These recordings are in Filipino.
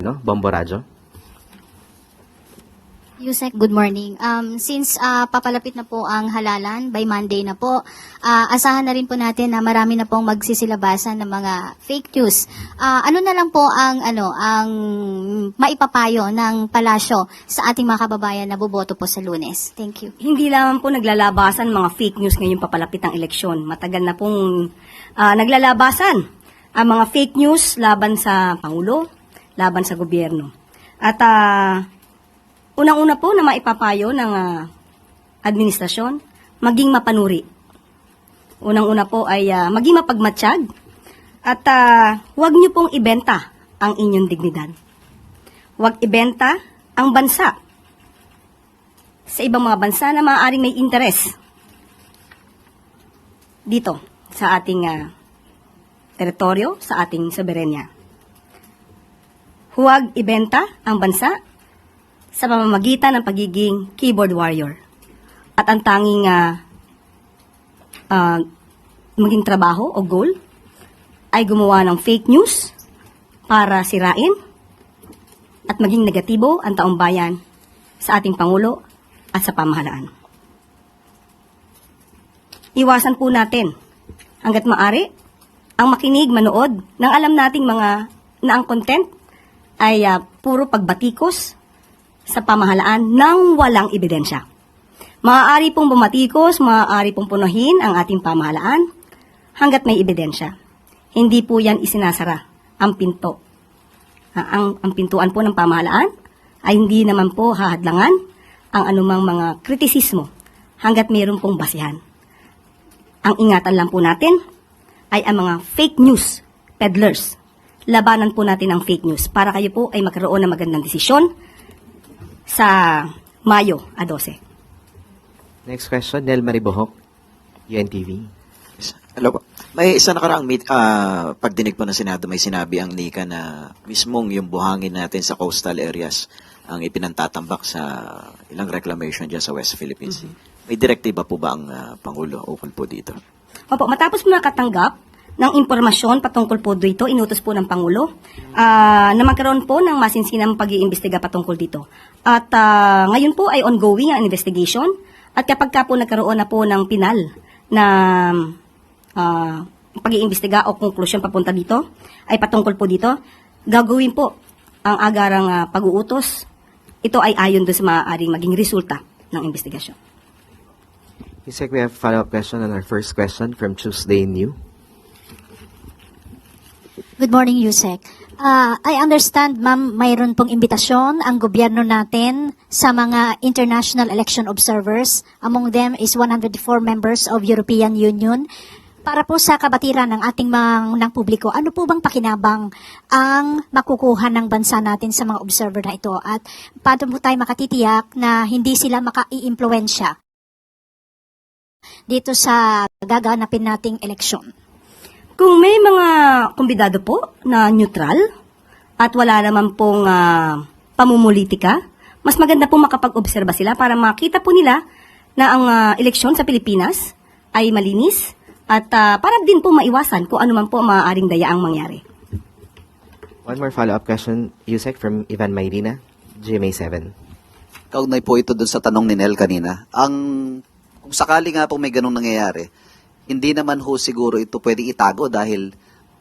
no? Bomborajo. Yusek, good morning. Um, since ah, papalapit na po ang halalan, by Monday na po, ah, asahan na rin po natin na marami na pong magsisilabasan ng mga fake news. Ah, ano na lang po ang ano ang maipapayo ng palasyo sa ating mga kababayan na boboto po sa Lunes? Thank you. Hindi lamang po naglalabasan mga fake news ngayong papalapit ang eleksyon. Matagal na pong ah, naglalabasan ang mga fake news laban sa Pangulo, laban sa gobyerno. At ah, unang-una po na maipapayo ng ah, administrasyon, maging mapanuri. Unang-una po ay ah, maging mapagmatsyag at ah, huwag niyo pong ibenta ang inyong dignidad. Huwag ibenta ang bansa sa ibang mga bansa na maaaring may interes dito sa ating ah, teritoryo, sa ating soberenya. Huwag ibenta ang bansa sa pamamagitan ng pagiging keyboard warrior. At ang tanging ah, ah, maging trabaho o goal ay gumawa ng fake news para sirain at maging negatibo ang taong bayan sa ating Pangulo at sa pamahalaan. Iwasan po natin hanggat maari ang makinig, manood ng alam nating mga na ang content ay ah, puro pagbatikos sa pamahalaan ng walang ebidensya. Maaari pong bumatikos, maaari pong punuhin ang ating pamahalaan hanggat may ebidensya. Hindi po yan isinasara ang pinto. Ah, ang, ang pintuan po ng pamahalaan ay hindi naman po hahadlangan ang anumang mga kritisismo hanggat mayroon pong basihan. Ang ingatan lang po natin ay ang mga fake news peddlers. Labanan po natin ang fake news para kayo po ay magkaroon ng magandang desisyon sa Mayo a 12. Next question, Nel Maribohok, UNTV. Hello po. May isa nakaraang meet, ah, pagdinig po ng Senado, may sinabi ang Nika na mismong yung buhangin natin sa coastal areas ang ipinantatambak sa ilang reclamation dyan sa West Philippines. Sea. May direktiba po ba ang ah, Pangulo ukol po dito? Opo, matapos po nakatanggap ng impormasyon patungkol po dito, inutos po ng Pangulo ah, na magkaroon po ng masinsinang pag-iimbestiga patungkol dito. At ah, ngayon po ay ongoing ang investigation at kapag ka po nagkaroon na po ng pinal na ah, pag-iimbestiga o konklusyon papunta dito, ay patungkol po dito, gagawin po ang agarang ah, pag-uutos. Ito ay ayon doon sa maaaring maging resulta ng investigasyon. Yusek, we have follow-up question on our first question from Tuesday New. Good morning, Yusek. Ah, I understand, ma'am, mayroon pong imbitasyon ang gobyerno natin sa mga international election observers. Among them is 104 members of European Union. Para po sa kabatiran ng ating mga ng publiko, ano po bang pakinabang ang makukuha ng bansa natin sa mga observer na ito? At paano po tayo makatitiyak na hindi sila maka-iimpluensya dito sa gaganapin nating eleksyon? Kung may mga kumbidado po na neutral at wala naman pong ah, pamumulitika, mas maganda po makapag-obserba sila para makita po nila na ang ah, eleksyon sa Pilipinas ay malinis at ah, para din po maiwasan kung ano man po maaaring dayaang mangyari. One more follow-up question, Yusek, from Ivan Mayrina, GMA7. Kaugnay po ito dun sa tanong ni Nel kanina. Ang, kung sakali nga po may ganong nangyayari, hindi naman ho siguro ito pwede itago dahil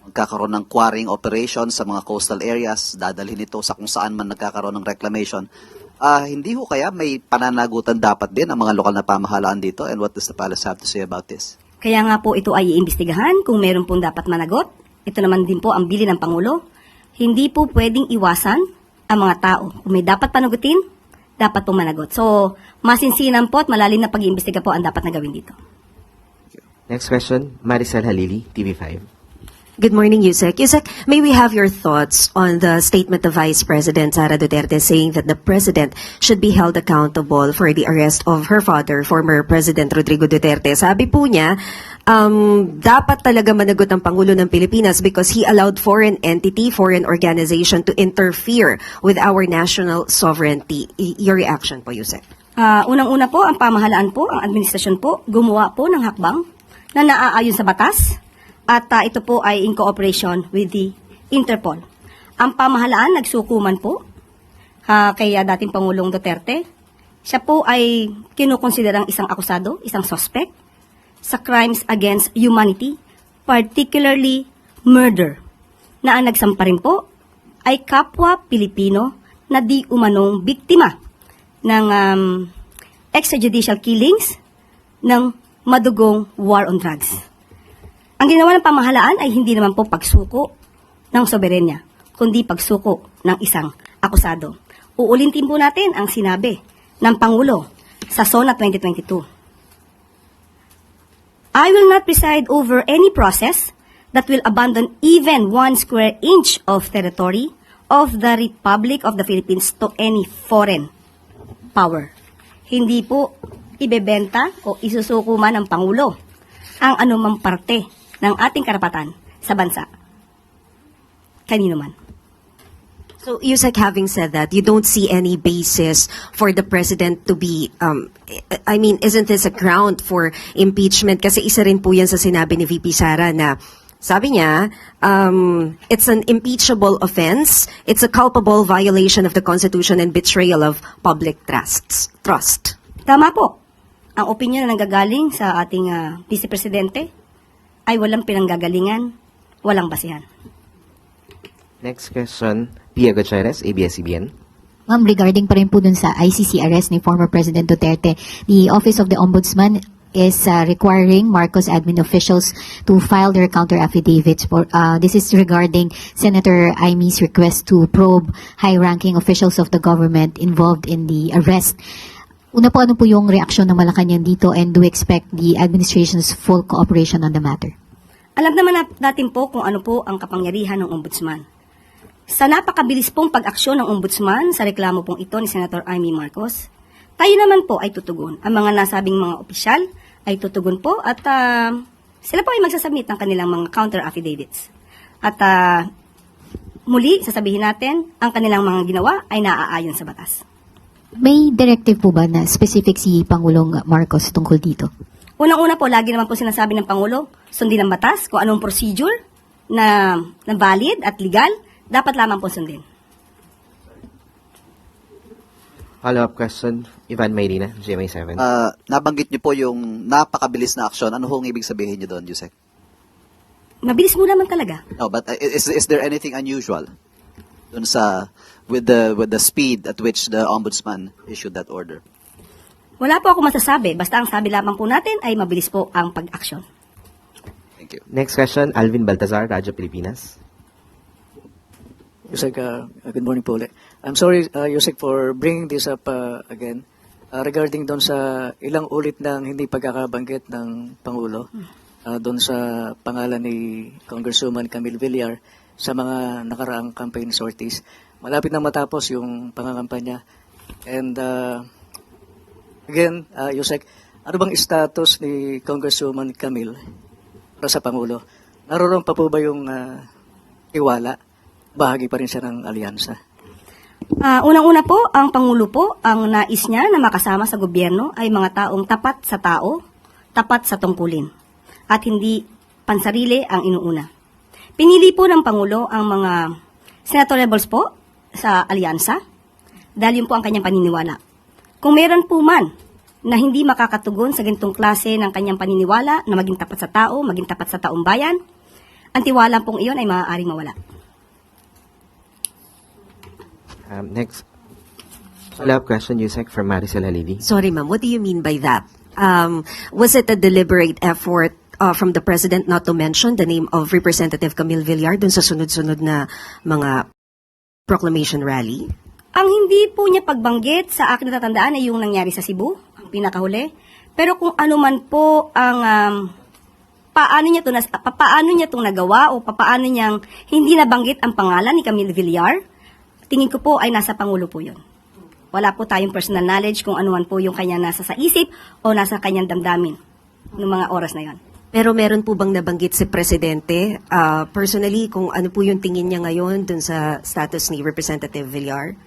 magkakaroon ng quarrying operation sa mga coastal areas, dadalhin ito sa kung saan man nagkakaroon ng reclamation. Ah, hindi ho kaya may pananagutan dapat din ang mga lokal na pamahalaan dito and what does the palace have to say about this? Kaya nga po ito ay iimbestigahan kung meron pong dapat managot. Ito naman din po ang bili ng Pangulo. Hindi po pwedeng iwasan ang mga tao. Kung may dapat panagutin, dapat po managot. So, masinsinan po at malalim na pag-iimbestiga po ang dapat na gawin dito. Next question, Maricel Halili, TV5. Good morning, Yusek. Yusek, may we have your thoughts on the statement of Vice President Sara Duterte saying that the President should be held accountable for the arrest of her father, former President Rodrigo Duterte. Sabi po niya, um, dapat talaga managot ang Pangulo ng Pilipinas because he allowed foreign entity, foreign organization to interfere with our national sovereignty. I- your reaction po, Yusek? Ah, unang-una po, ang pamahalaan po, ang administrasyon po, gumawa po ng hakbang na naaayon sa batas at ah, ito po ay in cooperation with the Interpol. Ang pamahalaan nagsukuman po ha, kay ah, dating Pangulong Duterte. Siya po ay kinukonsiderang isang akusado, isang suspect sa crimes against humanity, particularly murder, na ang nagsampa rin po ay kapwa Pilipino na di umanong biktima ng um, extrajudicial killings ng madugong war on drugs. Ang ginawa ng pamahalaan ay hindi naman po pagsuko ng soberenya, kundi pagsuko ng isang akusado. Uulintin po natin ang sinabi ng Pangulo sa SONA 2022. I will not preside over any process that will abandon even one square inch of territory of the Republic of the Philippines to any foreign power. Hindi po ibebenta o isusuko man ng Pangulo ang anumang parte ng ating karapatan sa bansa. Kanino man. So, Yusek, having said that, you don't see any basis for the president to be, um, I mean, isn't this a ground for impeachment? Kasi isa rin po yan sa sinabi ni VP Sara na sabi niya, um, it's an impeachable offense, it's a culpable violation of the Constitution and betrayal of public trusts, trust. Tama po. Ang opinion na nanggagaling sa ating ah, Vice Presidente ay walang pinanggagalingan, walang basihan. Next question, Pia Gutierrez, ABS-CBN. Ma'am, regarding pa rin po dun sa ICC arrest ni former President Duterte, the Office of the Ombudsman is uh, requiring Marcos admin officials to file their counter affidavits. For, uh, this is regarding Senator Imy's request to probe high-ranking officials of the government involved in the arrest. Una po, ano po yung reaksyon ng Malacanang dito and do expect the administration's full cooperation on the matter? Alam naman na- natin po kung ano po ang kapangyarihan ng ombudsman. Sa napakabilis pong pag-aksyon ng ombudsman sa reklamo pong ito ni Senator Amy Marcos, tayo naman po ay tutugon. Ang mga nasabing mga opisyal ay tutugon po at ah, sila po ay magsasubmit ng kanilang mga counter affidavits. At ah, muli, sasabihin natin, ang kanilang mga ginawa ay naaayon sa batas. May directive po ba na specific si Pangulong Marcos tungkol dito? Unang-una po, lagi naman po sinasabi ng Pangulo, sundin ang batas, kung anong procedure na, na valid at legal, dapat lamang po sundin. Follow-up question, Ivan Mayrina, GMA7. Ah, nabanggit niyo po yung napakabilis na aksyon. Ano hong ibig sabihin niyo doon, Yusek? Mabilis mo naman talaga. No, but uh, is is there anything unusual dun sa with the with the speed at which the ombudsman issued that order? Wala po ako masasabi, basta ang sabi lamang po natin ay mabilis po ang pag-aksyon. Thank you. Next question, Alvin Baltazar, Radyo Pilipinas. Yusek, uh, good morning po ulit. I'm sorry, uh, Yusek, for bringing this up uh, again uh, regarding doon sa ilang ulit ng hindi pagkakabanggit ng Pangulo uh, doon sa pangalan ni Congresswoman Camille Villar sa mga nakaraang campaign sorties. Malapit na matapos yung pangangampanya. And uh, again, uh, Yusek, ano bang status ni Congresswoman Camille para sa Pangulo? Naroon pa po ba yung uh, tiwala? Bahagi pa rin siya ng alyansa. Ah, unang-una po, ang Pangulo po, ang nais niya na makasama sa gobyerno ay mga taong tapat sa tao, tapat sa tungkulin, at hindi pansarili ang inuuna. Pinili po ng Pangulo ang mga senatorables po sa alyansa dahil yun po ang kanyang paniniwala. Kung meron po man na hindi makakatugon sa gintong klase ng kanyang paniniwala na maging tapat sa tao, maging tapat sa taong bayan, ang tiwala pong iyon ay maaaring mawala. Um, next, follow-up question, Yusek, from Maricel Halili. Sorry, ma'am. What do you mean by that? Um, was it a deliberate effort uh, from the president not to mention the name of Representative Camille Villar dun sa sunod-sunod na mga proclamation rally? Ang hindi po niya pagbanggit sa akin natatandaan ay yung nangyari sa Cebu, ang pinakahuli. Pero kung ano man po ang um, paano niya to paano niya tong nagawa o paano niyang hindi nabanggit ang pangalan ni Camille Villar, tingin ko po ay nasa pangulo po 'yon. Wala po tayong personal knowledge kung man po yung kanya nasa sa isip o nasa kanyang damdamin ng mga oras na 'yon. Pero meron po bang nabanggit si Presidente, uh, personally, kung ano po yung tingin niya ngayon dun sa status ni Representative Villar?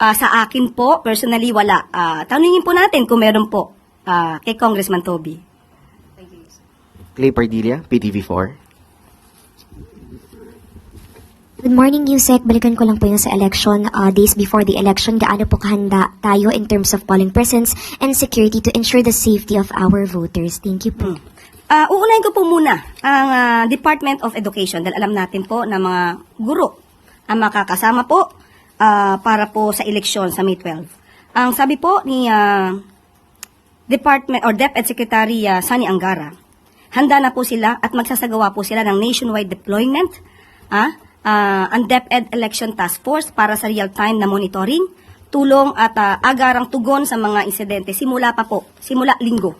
Ah, sa akin po, personally wala. Ah, tanungin po natin kung meron po ah, kay Congressman Toby. Clay Pardilla, PTV4. Good morning, Yusek. Balikan ko lang po yung sa election. Uh, days before the election, gaano po kahanda tayo in terms of polling presence and security to ensure the safety of our voters? Thank you po. Ah, uunahin ko po muna ang ah, Department of Education dahil alam natin po na mga guro ang makakasama po ah, para po sa eleksyon sa May 12. Ang sabi po ni ah, Department or DepEd Secretary ah, Sani Angara, handa na po sila at magsasagawa po sila ng nationwide deployment ah, ah, ang DepEd Election Task Force para sa real-time na monitoring, tulong at ah, agarang tugon sa mga insidente simula pa po, simula linggo,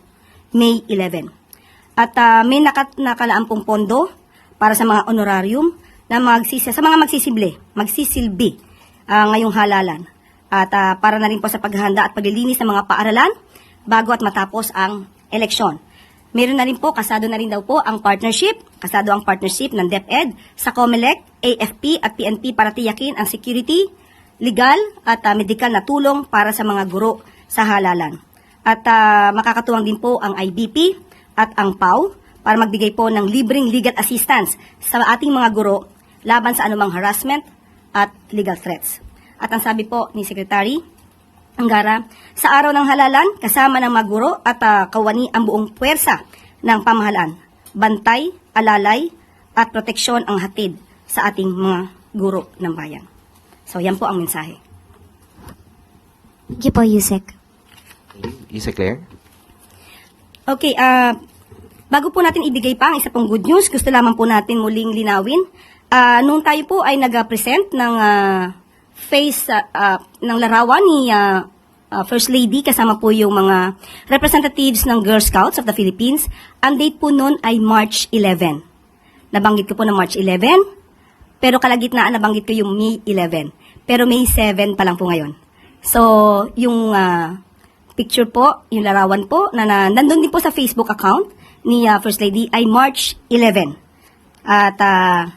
May 11. At ah, may nakat nakalaan pong pondo para sa mga honorarium na magsisi sa mga magsisible, magsisilbi ah, ngayong halalan. At ah, para na rin po sa paghahanda at paglilinis ng mga paaralan bago at matapos ang eleksyon. Meron na rin po, kasado na rin daw po ang partnership, kasado ang partnership ng DepEd sa COMELEC, AFP at PNP para tiyakin ang security, legal at ah, medical na tulong para sa mga guro sa halalan. At ah, makakatuwang din po ang IBP at ang PAW para magbigay po ng libreng legal assistance sa ating mga guro laban sa anumang harassment at legal threats. At ang sabi po ni Secretary Anggara, sa araw ng halalan, kasama ng mga guro at ah, kawani ang buong puwersa ng pamahalaan. Bantay, alalay, at proteksyon ang hatid sa ating mga guro ng bayan. So yan po ang mensahe. Thank you po, Yusek. Yusek Claire? Okay, ah bago po natin ibigay pa ang isa pong good news, gusto lamang po natin muling linawin. Ah noong tayo po ay nag-present ng ah, face ah, ah, ng larawan ni ah, ah, First Lady kasama po yung mga representatives ng Girl Scouts of the Philippines. Ang date po noon ay March 11. Nabanggit ko po na March 11, pero kalagitnaan nabanggit ko yung May 11. Pero May 7 pa lang po ngayon. So, yung ah, picture po, yung larawan po, na, na nandun din po sa Facebook account ni ah, First Lady ay March 11. At ah,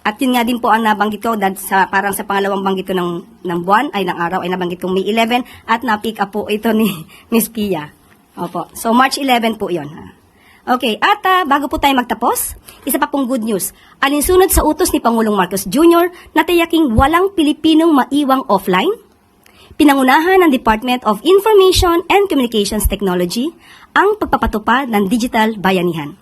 at yun nga din po ang nabanggit ko dahil sa parang sa pangalawang banggit ko ng ng buwan ay ng araw ay nabanggit kong May 11 at na-pick up po ito ni Miss Pia. Opo. So March 11 po 'yon. Okay, at ah, bago po tayo magtapos, isa pa pong good news. Alinsunod sa utos ni Pangulong Marcos Jr. na tiyaking walang Pilipinong maiwang offline, pinangunahan ng Department of Information and Communications Technology ang pagpapatupad ng digital bayanihan.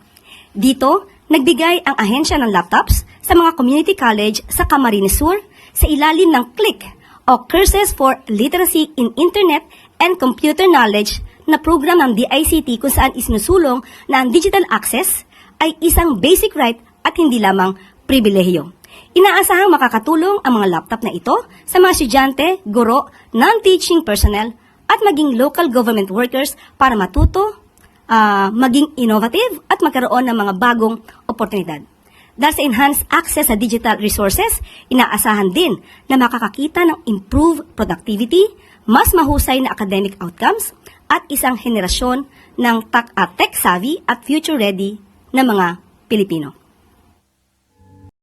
Dito, nagbigay ang ahensya ng laptops sa mga community college sa Camarines Sur sa ilalim ng CLIck o Courses for Literacy in Internet and Computer Knowledge na program ng DICT kung saan isinusulong na ang digital access ay isang basic right at hindi lamang pribilehiyo. Inaasahang makakatulong ang mga laptop na ito sa mga estudyante, guro, non-teaching personnel at maging local government workers para matuto, ah, maging innovative at magkaroon ng mga bagong oportunidad. Dahil sa enhanced access sa digital resources, inaasahan din na makakakita ng improved productivity, mas mahusay na academic outcomes, at isang henerasyon ng ah, tech-savvy at future-ready na mga Pilipino.